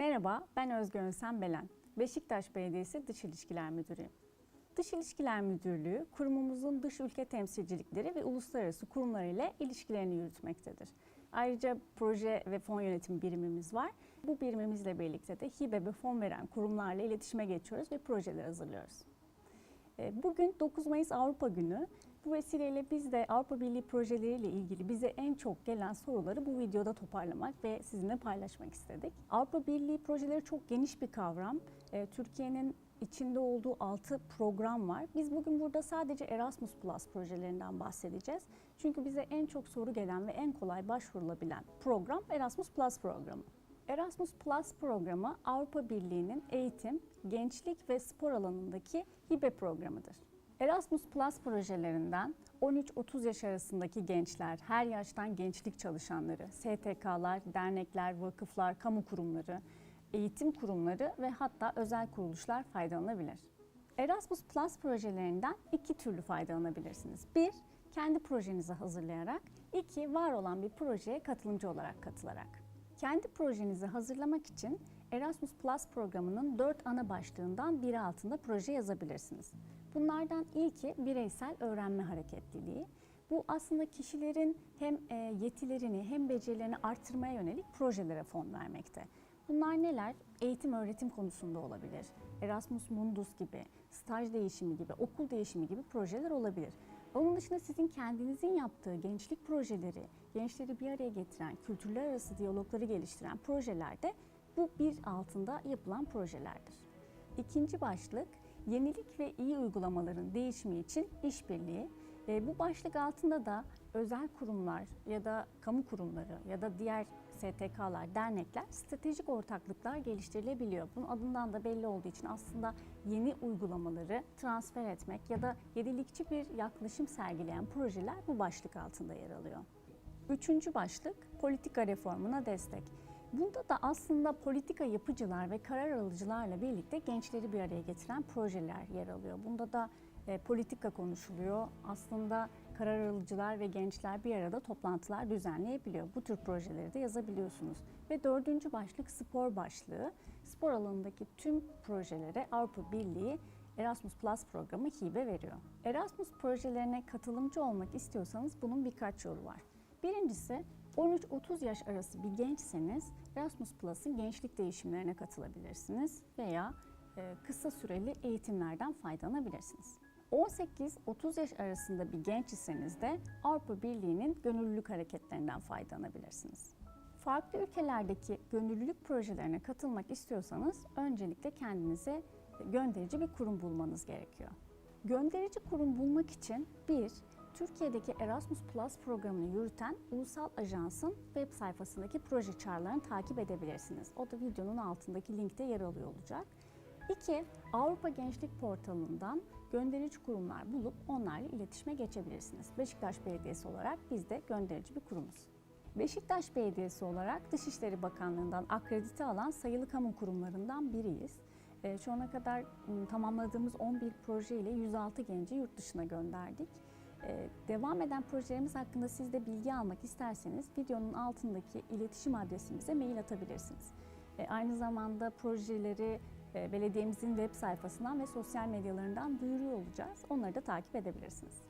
Merhaba, ben Özgür Önsen Belen. Beşiktaş Belediyesi Dış İlişkiler Müdürüyüm. Dış İlişkiler Müdürlüğü, kurumumuzun dış ülke temsilcilikleri ve uluslararası kurumlar ile ilişkilerini yürütmektedir. Ayrıca proje ve fon yönetim birimimiz var. Bu birimimizle birlikte de hibe ve fon veren kurumlarla iletişime geçiyoruz ve projeler hazırlıyoruz. E, Bugün 9 Mayıs Avrupa Günü. Bu vesileyle biz de Avrupa Birliği projeleriyle ilgili bize en çok gelen soruları bu videoda toparlamak ve sizinle paylaşmak istedik. Avrupa Birliği projeleri çok geniş bir kavram. E, Türkiye'nin içinde olduğu 6 program var. Biz bugün burada sadece Erasmus Plus projelerinden bahsedeceğiz. Çünkü bize en çok soru gelen ve en kolay başvurulabilen program Erasmus Plus programı. Erasmus Plus programı Avrupa Birliği'nin eğitim, gençlik ve spor alanındaki hibe programıdır. Erasmus Plus projelerinden 13-30 yaş arasındaki gençler, her yaştan gençlik çalışanları, STK'lar, dernekler, vakıflar, kamu kurumları, eğitim kurumları ve hatta özel kuruluşlar faydalanabilir. Erasmus Plus projelerinden iki türlü faydalanabilirsiniz. Bir, kendi projenizi hazırlayarak. iki var olan bir projeye katılımcı olarak katılarak. Kendi projenizi hazırlamak için Erasmus Plus programının dört ana başlığından biri altında proje yazabilirsiniz. Bunlardan ilki bireysel öğrenme hareketliliği. Bu aslında kişilerin hem e, yetilerini hem becerilerini arttırmaya yönelik projelere fon vermekte. Bunlar neler? Eğitim öğretim konusunda olabilir. Erasmus Mundus gibi, staj değişimi gibi, okul değişimi gibi projeler olabilir. Onun dışında sizin kendinizin yaptığı gençlik projeleri, gençleri bir araya getiren, kültürler arası diyalogları geliştiren projeler de bu bir altında yapılan projelerdir. İkinci başlık yenilik ve iyi uygulamaların değişimi için işbirliği. E, bu başlık altında da özel kurumlar ya da kamu kurumları ya da diğer STK'lar, dernekler stratejik ortaklıklar geliştirilebiliyor. Bunun adından da belli olduğu için aslında yeni uygulamaları transfer etmek ya da yenilikçi bir yaklaşım sergileyen projeler bu başlık altında yer alıyor. Üçüncü başlık politika reformuna destek. Bunda da aslında politika yapıcılar ve karar alıcılarla birlikte gençleri bir araya getiren projeler yer alıyor. Bunda da e, politika konuşuluyor. Aslında karar alıcılar ve gençler bir arada toplantılar düzenleyebiliyor. Bu tür projeleri de yazabiliyorsunuz. Ve dördüncü başlık spor başlığı. Spor alanındaki tüm projelere Avrupa Birliği Erasmus Plus programı hibe veriyor. Erasmus projelerine katılımcı olmak istiyorsanız bunun birkaç yolu var. Birincisi 13-30 yaş arası bir gençseniz Erasmus Plus'ın gençlik değişimlerine katılabilirsiniz veya e, kısa süreli eğitimlerden faydalanabilirsiniz. 18-30 yaş arasında bir genç iseniz de Avrupa Birliği'nin gönüllülük hareketlerinden faydalanabilirsiniz. Farklı ülkelerdeki gönüllülük projelerine katılmak istiyorsanız öncelikle kendinize gönderici bir kurum bulmanız gerekiyor. Gönderici kurum bulmak için bir, Türkiye'deki Erasmus Plus programını yürüten ulusal ajansın web sayfasındaki proje çağrılarını takip edebilirsiniz. O da videonun altındaki linkte yer alıyor olacak. İki, Avrupa Gençlik Portalı'ndan gönderici kurumlar bulup onlarla iletişime geçebilirsiniz. Beşiktaş Belediyesi olarak biz de gönderici bir kurumuz. Beşiktaş Belediyesi olarak Dışişleri Bakanlığı'ndan akredite alan sayılı kamu kurumlarından biriyiz. E, Şu ana kadar m, tamamladığımız 11 proje ile 106 genci yurt dışına gönderdik. E, Devam eden projelerimiz hakkında siz de bilgi almak isterseniz videonun altındaki iletişim adresimize mail atabilirsiniz. E, Aynı zamanda projeleri e, belediyemizin web sayfasından ve sosyal medyalarından duyuruyor olacağız. Onları da takip edebilirsiniz.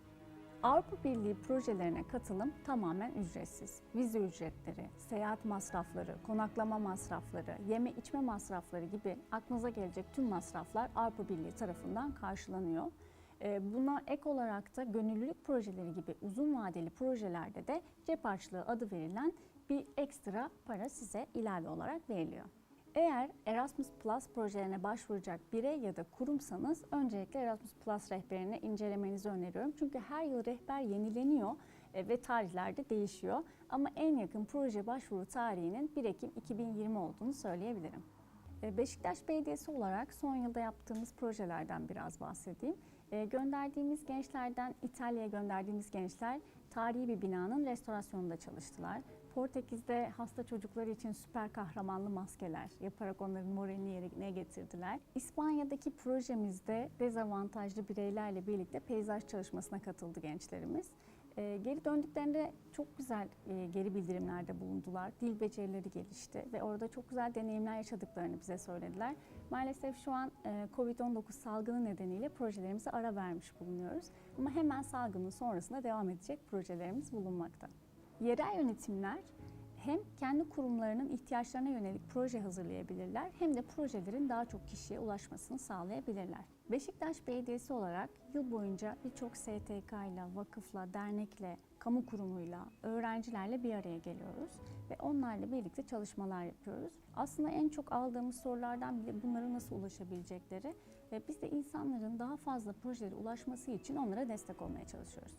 Avrupa Birliği projelerine katılım tamamen ücretsiz. Vize ücretleri, seyahat masrafları, konaklama masrafları, yeme içme masrafları gibi aklınıza gelecek tüm masraflar Avrupa Birliği tarafından karşılanıyor. Ee, Buna ek olarak da gönüllülük projeleri gibi uzun vadeli projelerde de cep harçlığı adı verilen bir ekstra para size ilave olarak veriliyor. Eğer Erasmus Plus projelerine başvuracak birey ya da kurumsanız öncelikle Erasmus Plus rehberini incelemenizi öneriyorum. Çünkü her yıl rehber yenileniyor e, ve tarihlerde değişiyor. Ama en yakın proje başvuru tarihinin 1 Ekim 2020 olduğunu söyleyebilirim. E, Beşiktaş Belediyesi olarak son yılda yaptığımız projelerden biraz bahsedeyim. E, Gönderdiğimiz gençlerden İtalya'ya gönderdiğimiz gençler tarihi bir binanın restorasyonunda çalıştılar. Portekiz'de hasta çocuklar için süper kahramanlı maskeler yaparak onların moralini yerine getirdiler. İspanya'daki projemizde dezavantajlı bireylerle birlikte peyzaj çalışmasına katıldı gençlerimiz. E, geri döndüklerinde çok güzel e, geri bildirimlerde bulundular. Dil becerileri gelişti ve orada çok güzel deneyimler yaşadıklarını bize söylediler. Maalesef şu an e, COVID-19 salgını nedeniyle projelerimize ara vermiş bulunuyoruz. Ama hemen salgının sonrasında devam edecek projelerimiz bulunmakta. Yerel yönetimler hem kendi kurumlarının ihtiyaçlarına yönelik proje hazırlayabilirler hem de projelerin daha çok kişiye ulaşmasını sağlayabilirler. Beşiktaş Belediyesi olarak yıl boyunca birçok STK ile, vakıfla, dernekle, kamu kurumuyla, öğrencilerle bir araya geliyoruz ve onlarla birlikte çalışmalar yapıyoruz. Aslında en çok aldığımız sorulardan bile bunlara nasıl ulaşabilecekleri ve biz de insanların daha fazla projelere ulaşması için onlara destek olmaya çalışıyoruz.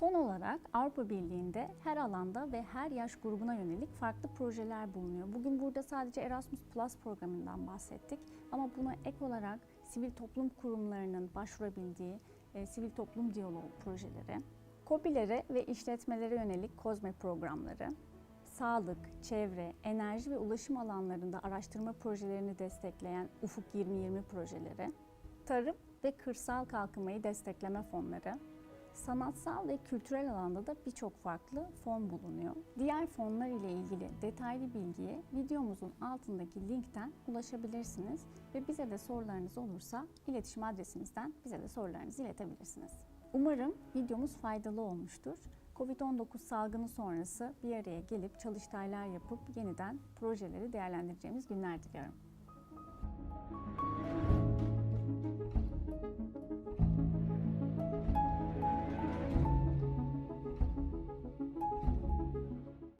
Son olarak Avrupa Birliği'nde her alanda ve her yaş grubuna yönelik farklı projeler bulunuyor. Bugün burada sadece Erasmus Plus programından bahsettik ama buna ek olarak sivil toplum kurumlarının başvurabildiği e, sivil toplum diyaloğu projeleri, KOBİ'lere ve işletmelere yönelik COSME programları, sağlık, çevre, enerji ve ulaşım alanlarında araştırma projelerini destekleyen Ufuk 2020 projeleri, tarım ve kırsal kalkınmayı destekleme fonları, Sanatsal ve kültürel alanda da birçok farklı form bulunuyor. Diğer formlar ile ilgili detaylı bilgiye videomuzun altındaki linkten ulaşabilirsiniz ve bize de sorularınız olursa iletişim adresimizden bize de sorularınızı iletebilirsiniz. Umarım videomuz faydalı olmuştur. Covid-19 salgını sonrası bir araya gelip çalıştaylar yapıp yeniden projeleri değerlendireceğimiz günler diliyorum.